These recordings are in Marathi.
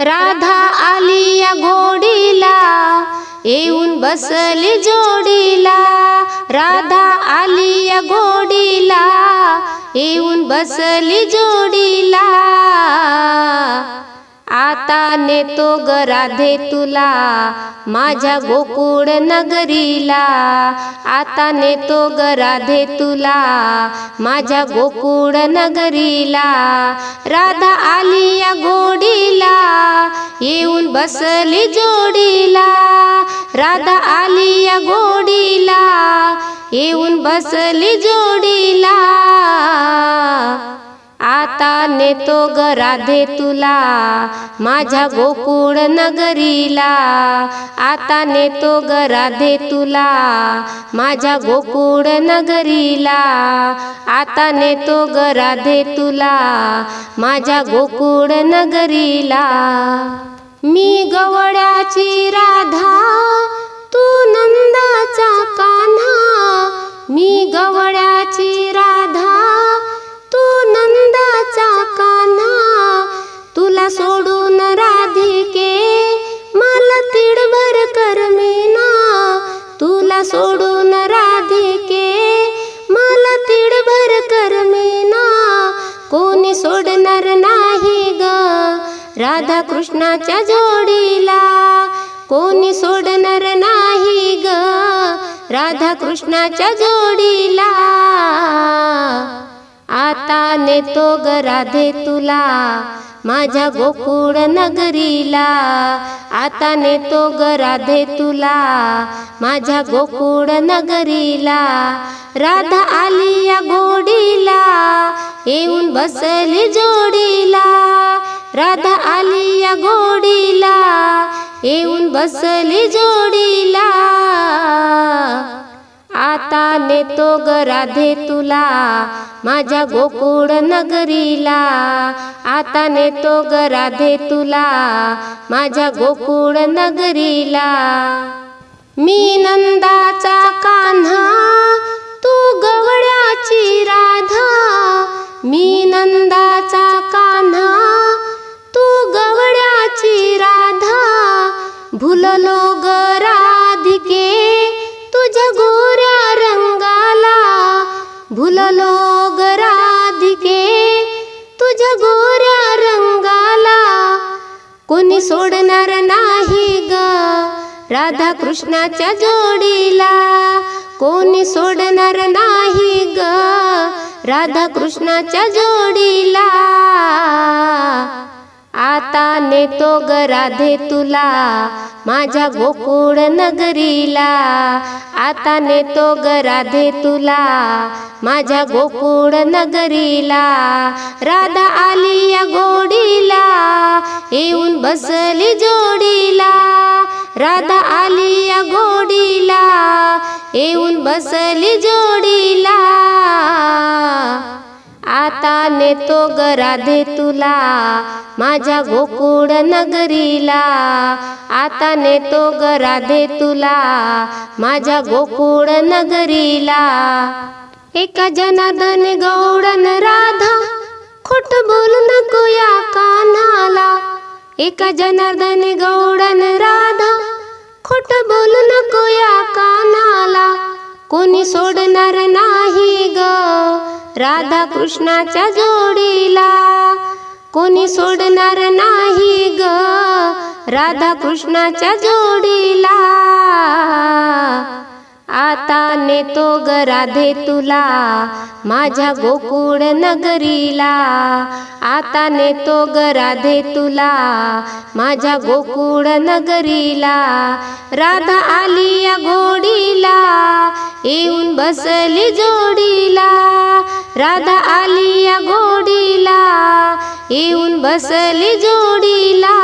राधा आली या घोडीला येऊन बसली जोडीला. राधा आली या घोडीला येऊन बसली जोडीला. आता नेतो ग राधे तुला माझ्या गोकुळ नगरीला. आता नेतो ग राधे तुला माझ्या गोकुळ नगरीला. राधा आली या गोडीला येऊन बसली जोडीला. राधा आली या गोडीला येऊन बसली जोडीला. आता नेतो ग राधे तुला माझ्या गोकुळ नगरीला. आता नेतो ग राधे तुला माझ्या गोकुळ नगरीला. आता नेतो ग राधे तुला माझ्या गोकुळ नगरीला. मी गवळ्याची राधा तू नंदाचा कान्हा. मी गवळ्याची राधा तुला सोडून राधिके मला तिडभर करमेना तुला सोडून राधिके मला तिडभर करमेना कोणी सोडणार नाही ग राधा कृष्णाच्या जोडीला. कोणी सोडणार नाही ग राधा कृष्णाच्या जोडीला. आता नेतो ग राधे तुला. माझ्या गोकुळ नगरीला. आता नेतो ग राधे तुला. माझ्या गोकुळ नगरीला. राधा आली या घोडीला. येऊन बसली जोडीला. राधा आली या घोडीला. येऊन बसली जोडीला. आता नेतो ग राधे तुला. माझ्या गोकुळ नगरीला. आता नेतो ग राधे तुला. माझ्या गोकुळ नगरीला. मी नंदाचा कान्हा तू गवळ्याची राधा. मी नंदाचा कान्हा तू गवळ्याची राधा. भुललो ग राधिके तुझ्या गोऱ्या रंगाला. भुललो कोणी सोडणार नाही ग? राधा कृष्णाच्या जोडीला कोणी सोडणार नाही ग? राधा कृष्णाच्या जोडीला आता नेतो ग राधे तुला. माझ्या गोकुळ नगरीला. आता नेतो गराधे तुला. माझ्या गोकुळ नगरीला. राधा आली या गोडीला येऊन बसली जोडीला. राधा आली या गोडीला येऊन बसली जोडीला. आता नेतो ग राधे तुला माझ्या गोकुळ नगरीला. आता नेतो ग राधे तुला माझ्या गोकुळ नगरीला. एका जनार्दन गौडन राधा खोट बोलू नको या कानाला. एका जनार्दन गौडन राधा खोट बोलू नको या कानाला. कोणी सोडणार नाही ग राधा कृष्णाच्या जोडीला कोणी सोडणार नाही ग. राधा कृष्णाच्या जोडीला आता नेतो ग राधे तुला माझ्या गोकुळ नगरीला. आता नेतो ग राधे तुला माझ्या गोकुळ नगरीला. राधा आली या घोडीला येऊन बसली जोडीला. राधा आली या घोडीला येऊन बसली जोडीला.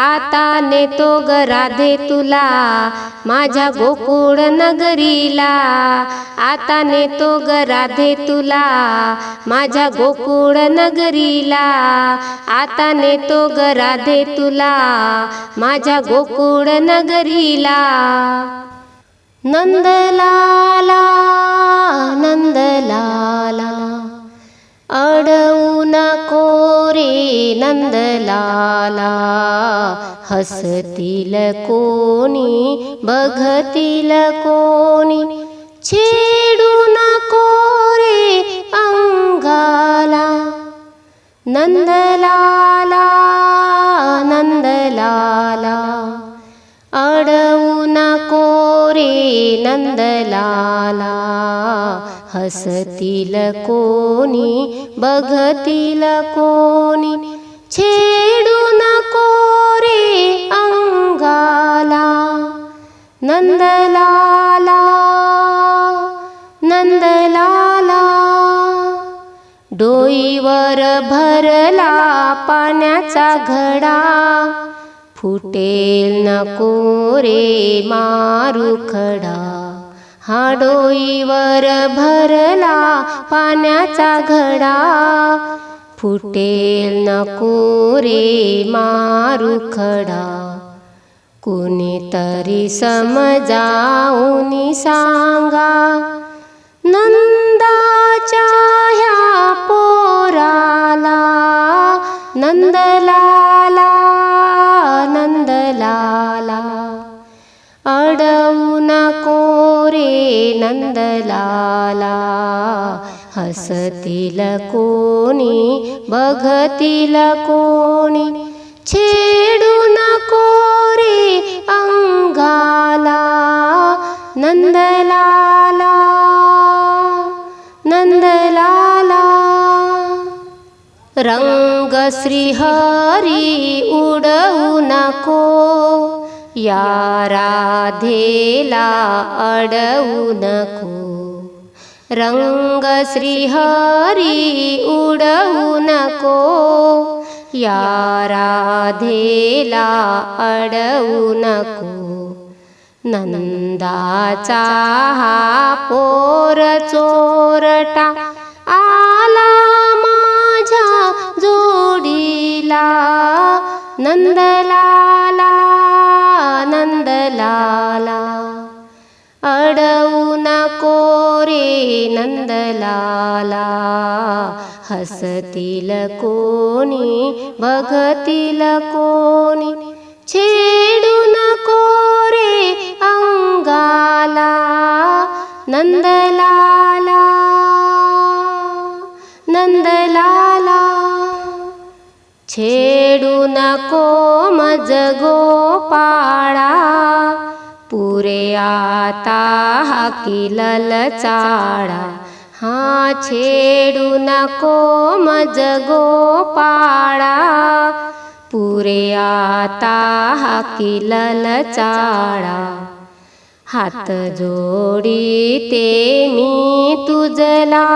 आता नेतो ग राधे तुला माझ्या गोकुळ नगरीला. आता नेतो ग राधे तुला माझ्या गोकुळ नगरीला. आता नेतो ग राधे तुला माझ्या गोकुळ नगरीला. नंदलाला नंदलाला. नंदलाला हसतील कोणी बघतील कोणी छेडू नको रे अंगाला. नंदलाला नंदलाला अडवू नको रे नंदलाला हसतील कोणी बघतील कोणी छेडू नको रे अंगाला नंदलाला नंदलाला. डोईवर भरला पाण्याचा घडा फुटेल नको रे मारू खडा. हा डोईवर भरला पाण्याचा घडा फुटेल नको रे मारू खडा. कुणीतरी समजावून सांगा नंदाच्या ह्या पोराला नंदलाला नंदलाला. अडवू नको रे नंदलाला. हसतील कोणी बघतील कोणी छेडू नको रे अंगाला नंदलाला नंदलाला. रंग श्रीहरी उडवू नको या राधेला अडवू नको. रंग श्रीहरी उडवू नको. या राधेला अडवू नको. नंदाचा हा पोर चोरटा आला माझ्या जोडीला. नंदला नंदलाला हसतील कोणी बघतील कोणी छेडू नको रे अंगाला नंदलाला नंदलाला. छेडू नको मज गोपाळा पुरे आता हाकिलल चाळा हा छेडू नको मज गोपाळा. पुरे आता हाकिलल चाळा हात जोडी ते मी तुझला.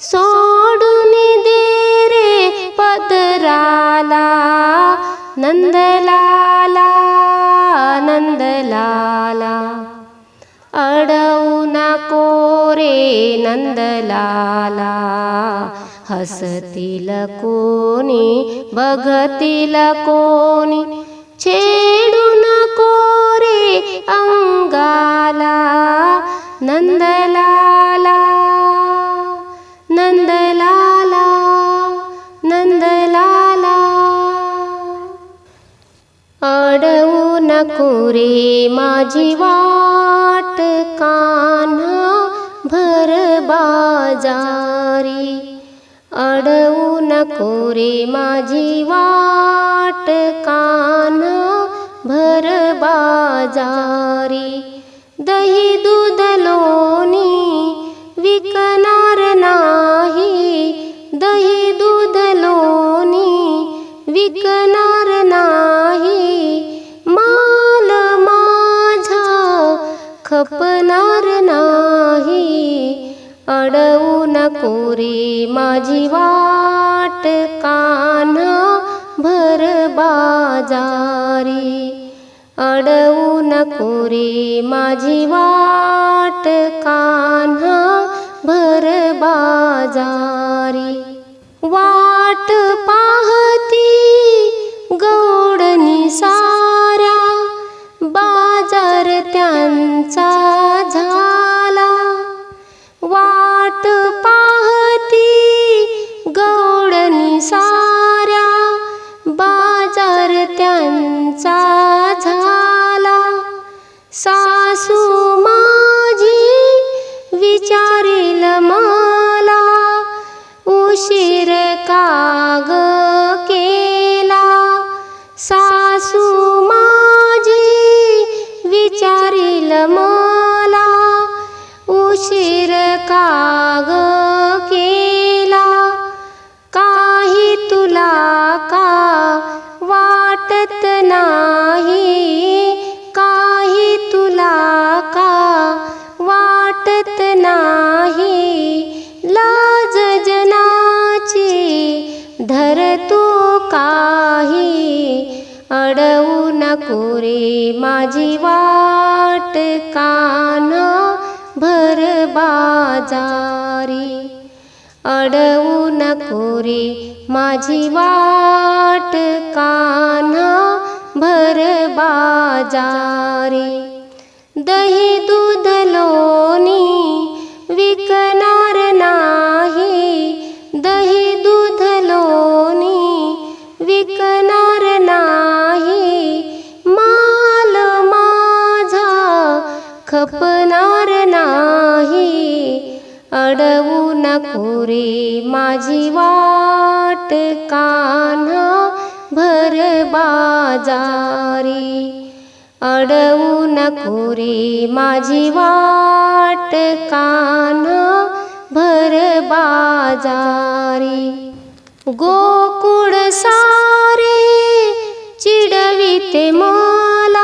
सोडून दे रे पदराला नंदलाला. नंदलाला. अडवू नको रे नंदलाला. हसतील कोणी बघतील कोणी. छेडू नको रे अंगाला. नंदलाला नंदलाला नंदलाला. अडवू नको रे माझी वाट कान्हा भर बाजारी. अडवू नको रे माझी वाट कान्हा भर बाजारी. दही दूध लोणी कान्हा भर बाजारी अडवू नको रे माझी वाट कान्हा काही अडवू नको रे. माझी वाट कान भर बाजारी. अडवू नको रे. माझी वाट काना भर बाजारी. दही दूध लोणी विकणार खपणार नाही. अडवू नको रे माझी वाट कान्हा भर बाजारी. अडवू नको रे माझी वाट कान्हा भर बाजारी. गोकुळ सारे चिडविते मला.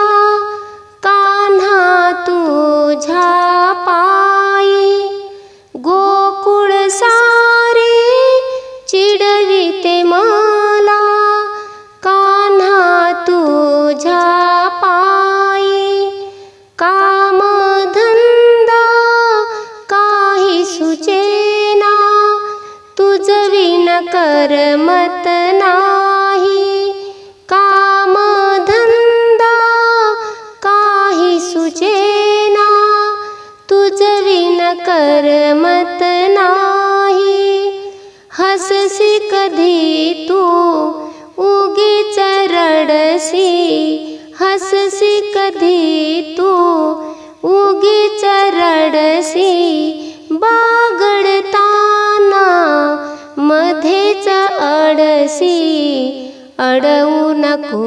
अडसी अडवू नको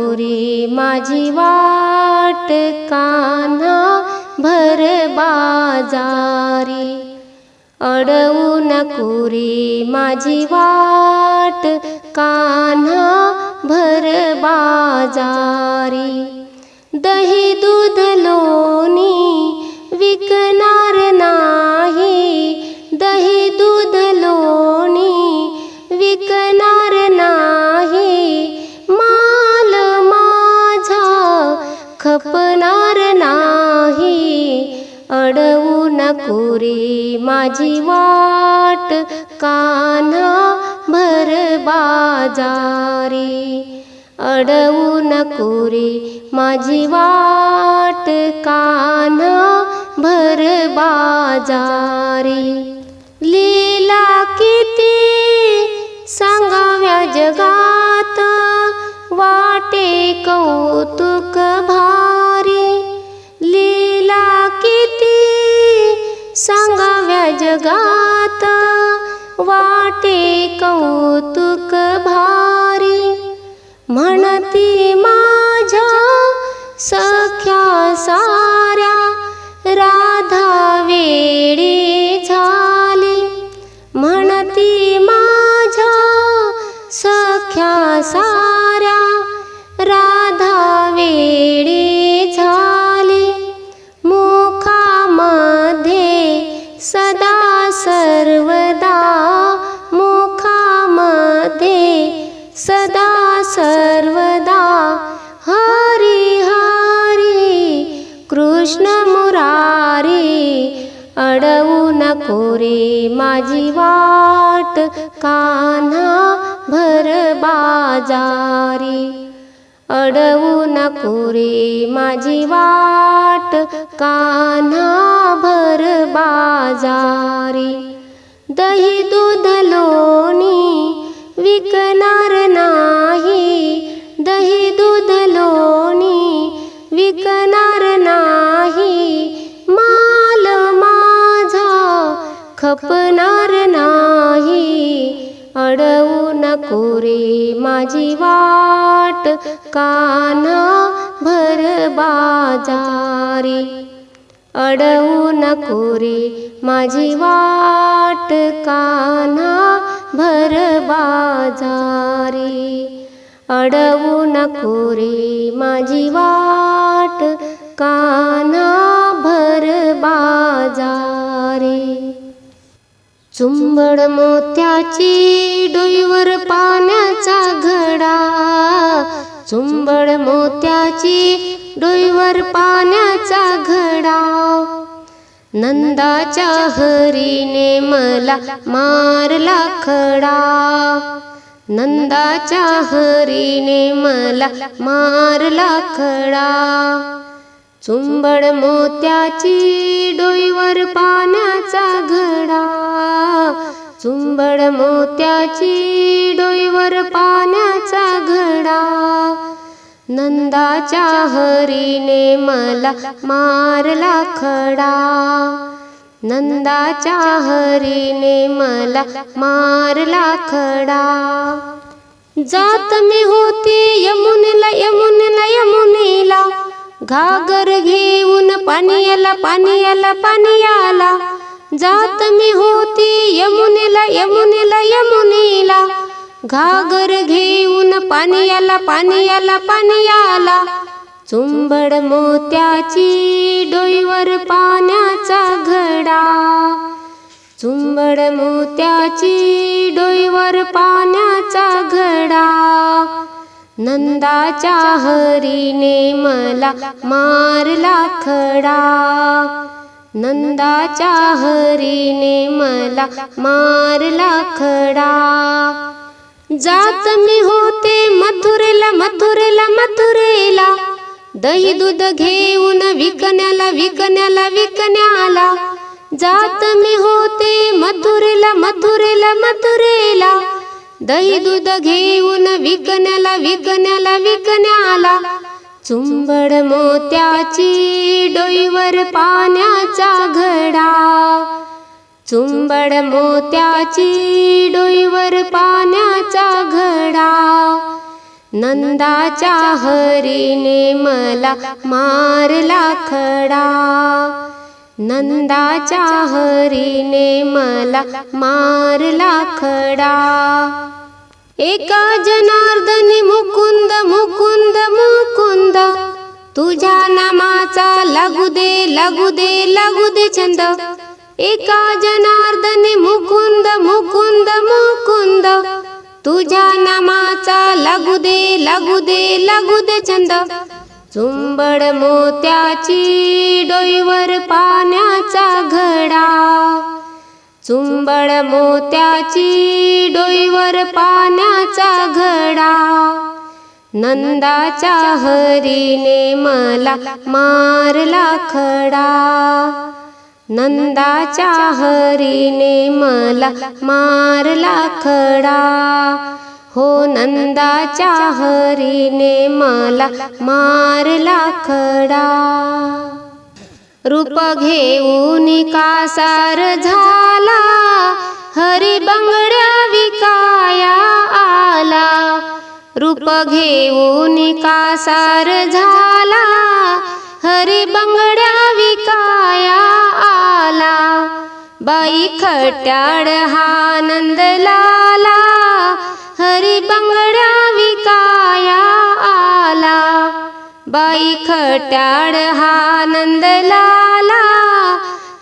माझी वाट कान्हा भर बाजारी. अडवू नको माझी वाट कान्हा भर बाजारी. दही दूध लोणी विकणार अडवू नकोरी माझी वाट. कान्हा भर बाजारी. अडवू नकोरी माझी वाट. कान्हा भर बाजारी. लीला किती सांगाव्या जगात. वाटे कौतुक भा जगात वाटे कौतुक भारी म्हणती मा आजारी अडवू नको रे माझी वाट कान्हा भर बाजारी. दही दूध लोणी विकणार नाही. दही दूध लोणी विकणार नाही. माल माझा खपणार नको रे माझी वाट काना भर बाजारी. अडवू नको रे माझी वाट काना भर बाजारी. अडवू नको रे माझी वाट काना भर बाजारी. चुंबड मोत्याची डोईवर पाण्याचा घडा. चुंबड मोत्याची डोईवर पाण्याचा घडा. नंदाच्या हरीने मला मारला खडा. नंदाच्या हरीने मला मारला खडा. चुंबड मोत्याची डोईवर पाण्याचा घडा. चुंबड मोत्याची डोईवर पाण्याचा घडा. नंदाच्या हरीने मला मारला खडा. नंदाच्या हरीने मला मारला खडा. जात मी होती यमुनेला यमुनेला यमुनेला. घागर घेऊन पाणीला पाणीला पाणी आला जात मी होती यमुनेला यमुनेला यमुनेला. घागर घेऊन पाणीला पाणीला पाणी आला चुंबड मोत्याची डोईवर पाण्याचा घडा. चुंबड मोत्याची डोईवर पा नंदाच्या हरीने मला मारला खडा. नंदाच्या हरीने मला मारला खडा. जात मी होते मथुरेला मथुरेला मथुरेला. दही दूध घेऊन विकण्याला विकण्याला विकण्याला. जात मी होते मथुरेला मथुरेला मथुरेला. दही दूध घेऊन विकण्याला विकण्याला विकण्याला. चुंबड मोत्याची डोईवर पाण्याचा घडा. चुंबड मोत्याची डोईवर पाण्याचा घडा. नंदाच्या हरीने मला मारला खडा. नंदाच्या हरीने मला मारला खडा. एका जनार्दनी मुकुंद मुकुंद मुकुंद तुझ्या नामाचा लागू दे लागू दे लागू दे छंद एका जनार्दनी मुकुंद मुकुंद मुकुंद तुझ्या नामाचा लागू दे लागू दे लागू दे छंद चुंबड मोत्याची डोईवर पाण्याचा घडा. चुंबड मोत्याची डोईवर पाण्याचा घडा. नंदाच्या हरीने मला मारला खडा. नंदाच्या हरीने मला मारला खडा. हो नंदाच्या हरीने मला मारला खडा. रूप घेऊन कासार झाला हरी बंगड्या विकाया आला. रूप घेऊन कासार झाला हरी बंगड्या विकाया आला. बाई खट्याड हा नंदलाला घरी बंगडा बंगड्या विकाया आला. बाई खट्याड हा नंद लाला.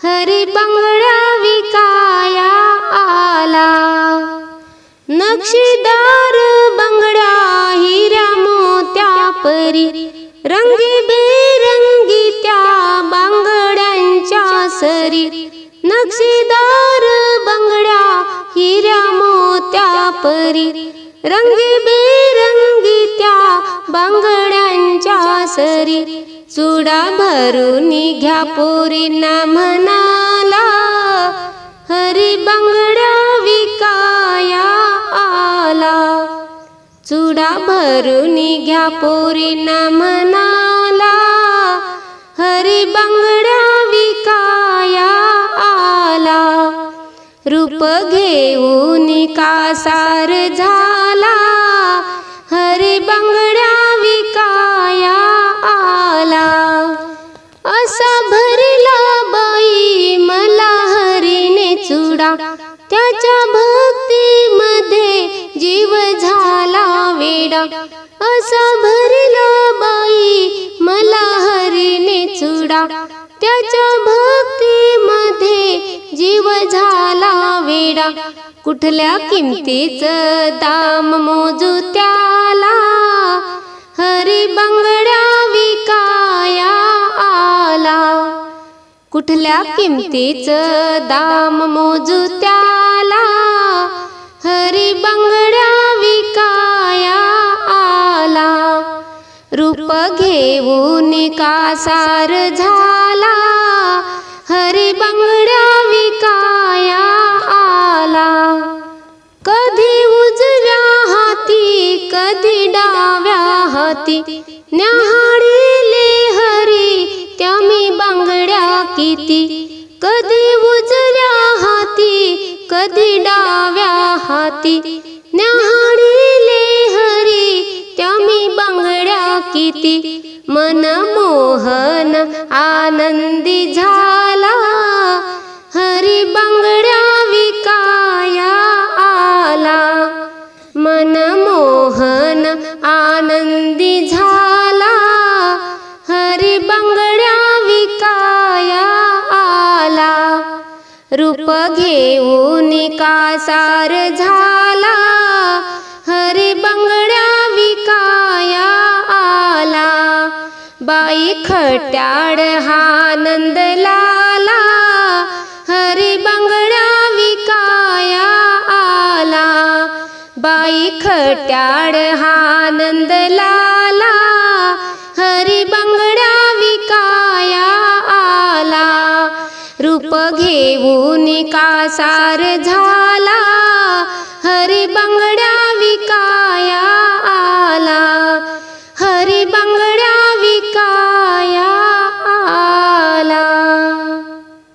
हरी बंगड्या विकाया आला. नक्षीदार बंगड्या हिऱ्या मोत्या परी. रंगी बेरंगी त्या बांगड्यांच्या सरी. नक्षीदार बंगड्या हिऱ्या मोत्या परी रंगीबेरंगी त्या बांगड्यांच्या सरी. चुडा भरून घ्या पोरींना म्हणाला हरी बांगड्या विकाया आला. चुडा भरून घ्या पोरींना म्हणाला हरी बांगड्या विकाया आला. रूप घेऊन कासार झाला. हरी बंगड्या विकाया आला. असा भरला बाई मला हरीने चुडा. त्याच्या भक्तीमध्ये जीव झाला वेडा. असा भरला बाई मला हरीने चुडा. त्याच्या भक्तीमध्ये जीव झाला वेडा. कुठल्या किमतीचं दाम मोजू त्याला. हरी बंगड्या विकाया आला. कुठल्या किमतीचं दाम मोजू त्याला. हरी बंगड्या विकाया आला. रूप घेऊन कासार झाला. हरी बंगड्या विकाया आला. कधी उजव्या हाती कधी डाव्या हाती. न्याहाळीले हरी त्या मी बांगड्या किती. कधी उजव्या हाती कधी डाव्या हाती. न्याहाळीले किती मनमोहन आनंदी झाला. हरी बांगड्या विकाया आला. मनमोहन आनंदी झाला. हरी बंगड्या विकाया आला. रूप घेऊन कासार झाला. हरी बंगड्या विका बाई खट्याड हा आनंद लाला हरी बंगडा विकाया आला. बाई खट्याड हा आनंद लाला हरी बंगडा विकाया आला. रूप घेऊन कासार झाला हरी बंगड्या